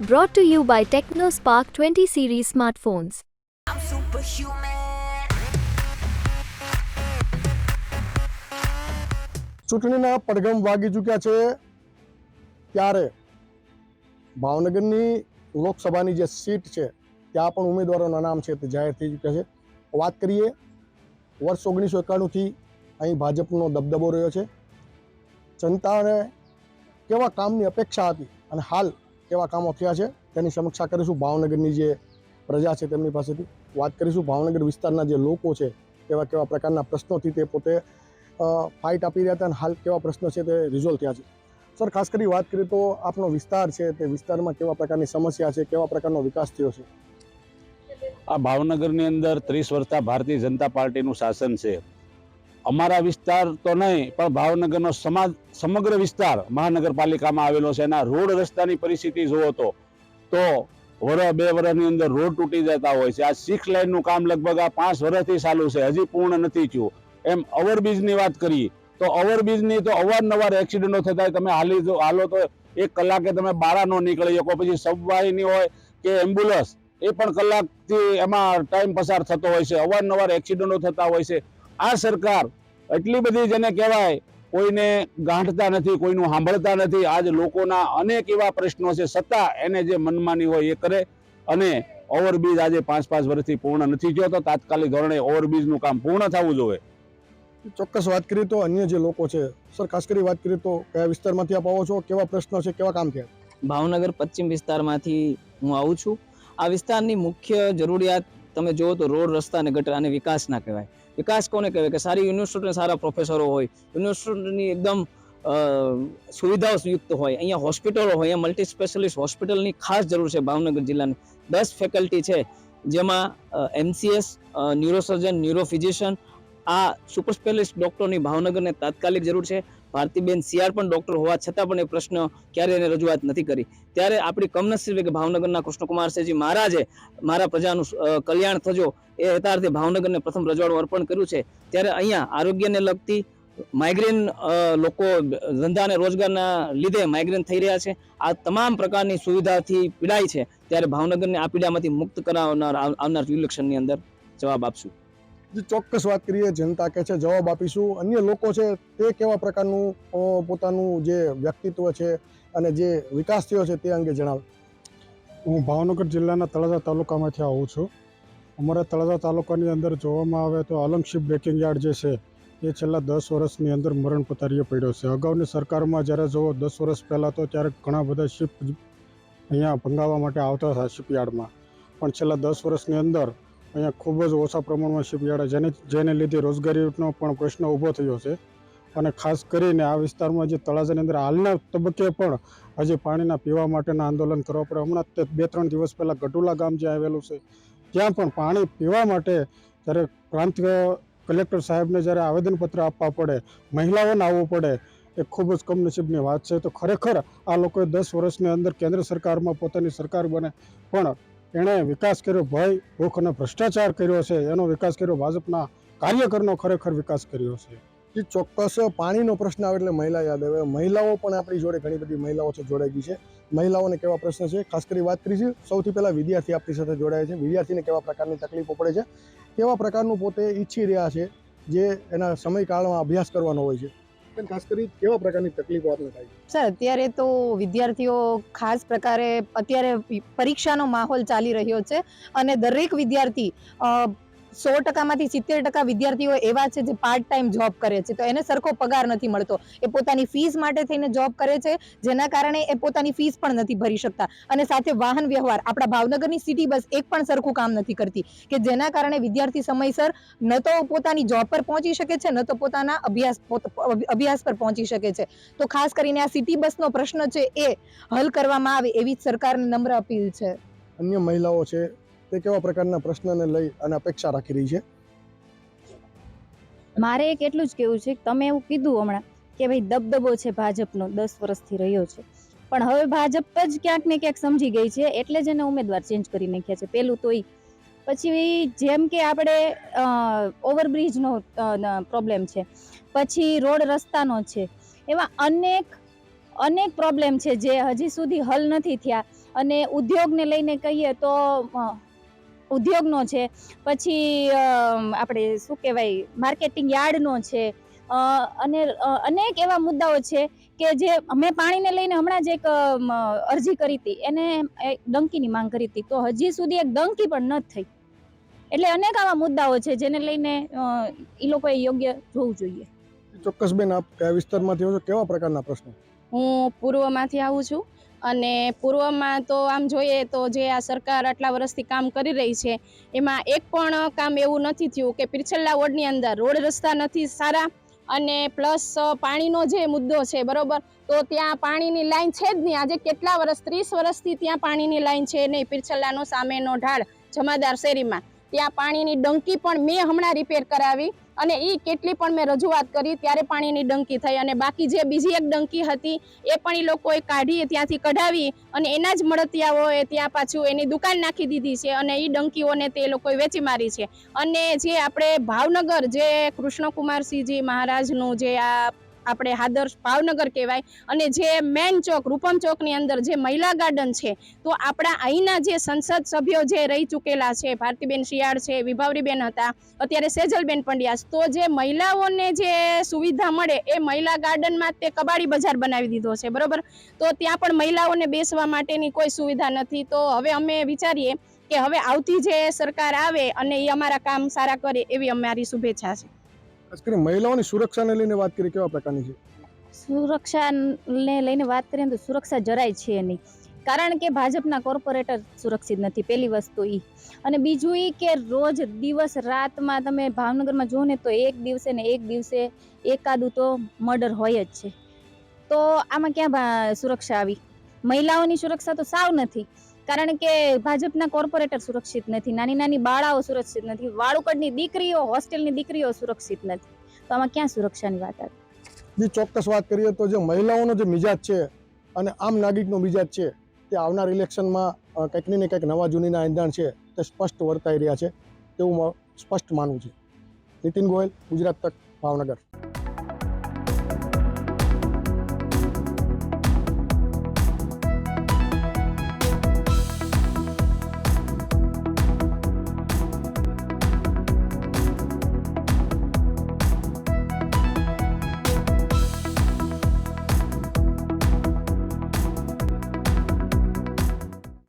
Brought to you by TechnoSpark 20 series smartphones. I'm superhuman. ચૂંટણીના પડઘમ વાગી ચૂક્યા છે ત્યારે ભાવનગરની લોકસભાની જે સીટ છે ત્યાં પણ ઉમેદવારોના નામ છે તે જાહેર થઈ ચૂક્યા છે વાત કરીએ વર્ષ ઓગણીસો એકાણુંથી અહીં ભાજપનો દબદબો રહ્યો છે જનતાને કેવા કામની અપેક્ષા હતી અને હાલ કેવા કામો થયા છે, તેની સમીક્ષા કરીશું. ભાવનગરની જે પ્રજા છે તેમની પાસેથી વાત કરીશું. ભાવનગર વિસ્તારના જે લોકો છે, કેવા કેવા પ્રકારના પ્રશ્નોથી તે પોતે ફાઇટ આપી રહ્યા હતા અને હાલ કેવા પ્રશ્નો છે તે રિઝોલ્વ થયા છે. સર ખાસ કરી વાત કરીએ તો આપનો વિસ્તાર છે, તે વિસ્તારમાં કેવા પ્રકારની સમસ્યા છે, કેવા પ્રકારનો વિકાસ થયો છે? આ ભાવનગરની અંદર ત્રીસ વર્ષતા ભારતીય જનતા પાર્ટીનું શાસન છે. અમારા વિસ્તાર તો નહીં, પણ ભાવનગરનો સમાજ, સમગ્ર વિસ્તાર મહાનગરપાલિકામાં આવેલો છે. એના રોડ રસ્તાની પરિસ્થિતિ જુઓ તો તો વર બે વર્ષની અંદર રોડ તૂટી જતા હોય છે. આ સિક્સ લાઇનનું કામ લગભગ આ પાંચ વર્ષથી ચાલુ છે. હજી પૂર્ણ નથી થયું. એમ ઓવરબ્રિજની વાત કરીએ, તો ઓવરબ્રિજની તો અવારનવાર એક્સિડન્ટો થતા તમે હાલી જો, હાલો તો એક કલાકે તમે બારા ન નીકળી શકો. પછી સબવાહિની હોય કે એમ્બ્યુલન્સ, એ પણ કલાકથી એમાં ટાઈમ પસાર થતો હોય છે. અવારનવાર એક્સિડન્ટો થતા હોય છે. આ સરકાર એટલી બધી જેને કહેવાય કોઈને ગાંઠતા નથી કોઈનું સાંભળતા નથી. આજ લોકોના અનેક એવા પ્રશ્નો છે. સત્તા એને જે મનમાની હોય એ કરે અને ઓવરબ્રિજ આજે પાંચ પાંચ વર્ષથી પૂર્ણ નથી થયો તો તાત્કાલિક ધોરણે ઓવરબ્રિજનું કામ પૂર્ણ થવું જોઈએ. ચોક્કસ વાત કરીએ તો અન્ય જે લોકો છે સર ખાસ કરી વાત કરીએ તો કયા વિસ્તારમાંથી આપ આવો છો? કેવા પ્રશ્નો છે? કેવા કામ થયા ભાવનગર પશ્ચિમ વિસ્તારમાંથી હું આવું છું. આ વિસ્તારની મુખ્ય જરૂરિયાત તમે જુઓ તો રોડ રસ્તા અને ગટર અને વિકાસ ના કહેવાય. વિકાસ કોને કહેવાય? કે સારી યુનિવર્સિટી સારા પ્રોફેસરો હોય યુનિવર્સિટીની એકદમ સુવિધાઓ યુક્ત હોય, અહીંયા હોસ્પિટલો હોય, અહીંયા મલ્ટી સ્પેશિયાલિસ્ટ હોસ્પિટલની ખાસ જરૂર છે ભાવનગર જિલ્લાની. દસ ફેકલ્ટી છે, જેમાં એમસીએસ ન્યુરોસર્જન ન્યુરોફિઝિશિયન આ સુપર સ્પેશિયાલિસ્ટ ડૉક્ટરની ભાવનગરને તાત્કાલિક જરૂર છે. ભારતીબેન સીઆર પણ ડૉક્ટર હોવા છતાં પણ એ પ્રશ્ન ક્યારે એને રજૂઆત નથી કરી. ત્યારે આપણી કમનસીબે કે ભાવનગરના કૃષ્ણકુમાર સેજી મહારાજે મારા પ્રજાનું કલ્યાણ થજો એ હેતાર્થે ભાવનગરને પ્રથમ રજવાડું અર્પણ કર્યું છે. ત્યારે અહીંયા આરોગ્યને લગતી માઇગ્રેન લોકો ધંધા અને રોજગારના લીધે માઇગ્રેન થઈ રહ્યા છે. આ તમામ પ્રકારની સુવિધાથી પીડાય છે. ત્યારે ભાવનગરને આ પીડામાંથી મુક્ત કરાવનાર, આવનાર ઇલેક્શનની અંદર જવાબ આપશું. જે ચોક્કસ વાત કરીએ, જનતા કે છે, જવાબ આપીશું. અન્ય લોકો છે, તે કેવા પ્રકારનું પોતાનું જે વ્યક્તિત્વ છે અને જે વિકાસ થયો છે તે અંગે જણાવે. હું ભાવનગર જિલ્લાના તળાજા તાલુકામાંથી આવું છું. અમારા તળાજા તાલુકાની અંદર જોવામાં આવે તો અલંગશીપ બ્રેકિંગ યાર્ડ જે છે, એ છેલ્લા દસ વર્ષની અંદર મરણ પતારીએ પડ્યો છે. અગાઉની સરકારમાં જ્યારે જોવો દસ વર્ષ પહેલાં તો ત્યારે ઘણા બધા શિપ અહીંયા ભંગાવવા માટે આવતા હતા શિપયાર્ડમાં. પણ છેલ્લા દસ વર્ષની અંદર અહીંયા ખૂબ જ ઓછા પ્રમાણમાં શિપયાર્ડ જેને જેને લીધે રોજગારીનો પણ પ્રશ્ન ઊભો થયો છે. અને ખાસ કરીને આ વિસ્તારમાં જે તળાજાની અંદર હાલના તબક્કે પણ હજી પાણીના પીવા માટેના આંદોલન કરવા પડે. હમણાં તે બે ત્રણ દિવસ પહેલાં ગટુલા ગામ જે આવેલું છે, ત્યાં પણ પાણી પીવા માટે જ્યારે પ્રાંત કલેક્ટર સાહેબને જ્યારે આવેદનપત્ર આપવા પડે, મહિલાઓને આવવું પડે, એ ખૂબ જ કમનસીબની વાત છે. તો ખરેખર આ લોકોએ દસ વર્ષની અંદર કેન્દ્ર સરકારમાં પોતાની સરકાર બને. પણ એણે વિકાસ કર્યો ભય, ભૂખ અને ભ્રષ્ટાચાર કર્યો છે. એનો વિકાસ કર્યો ભાજપના કાર્યકરનો ખરેખર વિકાસ કર્યો છે. એ ચોક્કસ પાણીનો પ્રશ્ન આવે એટલે મહિલા યાદ આવે. મહિલાઓ પણ આપણી જોડે ઘણી બધી મહિલાઓ છે, જોડાઈ ગઈ છે. મહિલાઓને કેવા પ્રશ્ન છે? ખાસ કરી વાત કરીશું સૌથી પહેલાં વિદ્યાર્થી આપણી સાથે જોડાયા છે. વિદ્યાર્થીને કેવા પ્રકારની તકલીફો પડે છે? કેવા પ્રકારનું પોતે ઈચ્છી રહ્યા છે, જે એના સમયકાળમાં અભ્યાસ કરવાનો હોય છે? બેન, ખાસ કરી કેવા પ્રકારની તકલીફો આપને થાય સર અત્યારે તો વિદ્યાર્થીઓ ખાસ પ્રકારે અત્યારે પરીક્ષાનો માહોલ ચાલી રહ્યો છે અને દરેક વિદ્યાર્થી સો ટકામાંથી સિત્તેર ટકા વિદ્યાર્થીઓ એવા છે જે પાર્ટ ટાઈમ જોબ કરે છે. તો એને સરખો પગાર નથી મળતો. એ પોતાની ફીસ માટે થઈને જોબ કરે છે, જેના કારણે એ પોતાની ફીસ પણ નથી ભરી શકતા. અને સાથે વાહન વ્યવહાર, આપણા ભાવનગરની સિટી બસ એક પણ સરખું કામ નથી કરતી. કે જેના કારણે વિદ્યાર્થી સમયસર ન તો પોતાની જોબ પર પહોંચી શકે છે, ન તો પોતાના અભ્યાસ અભ્યાસ પર પહોંચી શકે છે. તો ખાસ કરીને આ સિટી બસનો પ્રશ્ન છે એ હલ કરવામાં આવે એવી જ સરકારને નમ્ર અપીલ છે. અન્ય મહિલાઓ છે તે કેવા પ્રકારના પ્રશ્નને લઈ અને અપેક્ષા રાખી રહી છે? મારે એક એટલું જ કહેવું છે તમે એવું કીધું હમણાં કે ભાઈ દબદબો છે ભાજપનો, દસ વર્ષથી રહ્યો છે. પણ હવે ભાજપ જ ક્યાંક ને ક્યાંક સમજી ગઈ છે, એટલે જ એને ઉમેદવાર ચેન્જ કરી નાખ્યા છે. પેલું તો ઈ પછી જેમ કે આપણે ઓવરબ્રિજનો પ્રોબ્લેમ છે. પછી રોડ રસ્તાનો છે. એવા અનેક અનેક પ્રોબ્લેમ છે જે હજી સુધી હલ નથી થયા. અને ઉદ્યોગને લઈને કહીએ તો ઉદ્યોગનો છે. પછી આપણે શું કહેવાય માર્કેટિંગ યાર્ડનો છે. અને અનેક એવા મુદ્દાઓ છે કે જે અમે પાણીને લઈને હમણાં જ એક અરજી કરી હતી. એને એક ડંકીની માંગ કરી હતી. તો હજી સુધી એક ડંકી પણ ન થઈ. એટલે અનેક આવા મુદ્દાઓ છે જેને લઈને એ લોકોએ યોગ્ય જોવું જોઈએ. ચોક્કસ બેન આપ કયા વિસ્તારમાંથી આવો છો? કેવા પ્રકારના પ્રશ્નો? હું પૂર્વમાંથી આવું છું. અને પૂર્વમાં તો આમ જોઈએ તો જે આ સરકાર આટલા વર્ષથી કામ કરી રહી છે, એમાં એક પણ કામ એવું નથી થયું કે પીરછલ્લા વોર્ડની અંદર રોડ રસ્તા નથી સારા અને પ્લસ પાણીનો જે મુદ્દો છે, બરોબર? તો ત્યાં પાણીની લાઈન છે જ નહીં. આજે કેટલા વર્ષ, ત્રીસ વર્ષથી ત્યાં પાણીની લાઈન છે નહીં, પિરછલ્લાનો સામેનો ઢાળ જમાદાર શેરીમાં. ત્યાં પાણીની ડંકી પણ મેં હમણાં રિપેર કરાવી અને એ કેટલી પણ મેં રજૂઆત કરી ત્યારે પાણીની ડંકી થઈ અને બાકી જે બીજી એક ડંકી હતી, એ પણ એ લોકોએ કાઢી ત્યાંથી કઢાવી અને એના જ મળતિયાઓએ ત્યાં પાછું એની દુકાન નાખી દીધી છે અને એ ડંકીઓને તે લોકોએ વેચી મારી છે. અને જે આપણે ભાવનગર જે કૃષ્ણકુમારસિંહજી મહારાજનું જે આ આપણે આદર્શ ભાવનગર કહેવાય અને જે મેન ચોક, રૂપમ ચોકની અંદર જે મહિલા ગાર્ડન છે, તો આપણા અહીંના જે સંસદ સભ્યો જે રહી ચૂકેલા છે, ભારતીબેન શિયાળ છે, વિભાવરીબેન હતા, અત્યારે સેજલબેન પંડ્યા તો જે મહિલાઓને જે સુવિધા મળે એ મહિલા ગાર્ડનમાં તે કબાડી બજાર બનાવી દીધો છે, બરોબર? તો ત્યાં પણ મહિલાઓને બેસવા માટેની કોઈ સુવિધા નથી. તો હવે અમે વિચારીએ કે હવે આવતી જે સરકાર આવે અને એ અમારા કામ સારા કરે એવી અમારી શુભેચ્છા છે. ખાસ કરીને મહિલાઓની સુરક્ષાને લઈને વાત કરી કેવા પ્રકારની છે? સુરક્ષાને લઈને વાત કરીએ તો સુરક્ષા જરાય છે નહીં. કારણ કે ભાજપના કોર્પોરેટર સુરક્ષિત નથી, પહેલી વસ્તુ એ અને બીજું એ કે રોજ દિવસ રાતમાં તમે ભાવનગરમાં જુઓ ને તો એક દિવસે ને એક દિવસે એકાદું તો મર્ડર હોય જ છે. તો આમાં ક્યાં સુરક્ષા આવી? મહિલાઓની સુરક્ષા તો સાવ નથી. કારણ કે ભાજપના કોર્પોરેટર સુરક્ષિત નથી, નાની નાની બાળાઓ સુરક્ષિત નથી, વાળુકડની દીકરીઓ, હોસ્ટેલની દીકરીઓ સુરક્ષિત નથી. તો આમાં ક્યાં સુરક્ષાની વાત આવે? જે ચોક્કસ વાત કરીએ તો જે મહિલાઓનો જે મિજાજ છે અને આમ નાગરિકનો મિજાજ છે, તે આવનાર ઇલેક્શનમાં કંઈકની કંઈક ને કંઈક નવા જૂનીના એંધાણ છે તે સ્પષ્ટ વર્તાઈ રહ્યા છે, તેવું સ્પષ્ટ માનવું છે. નીતિન ગોયલ, ગુજરાત તક, ભાવનગર.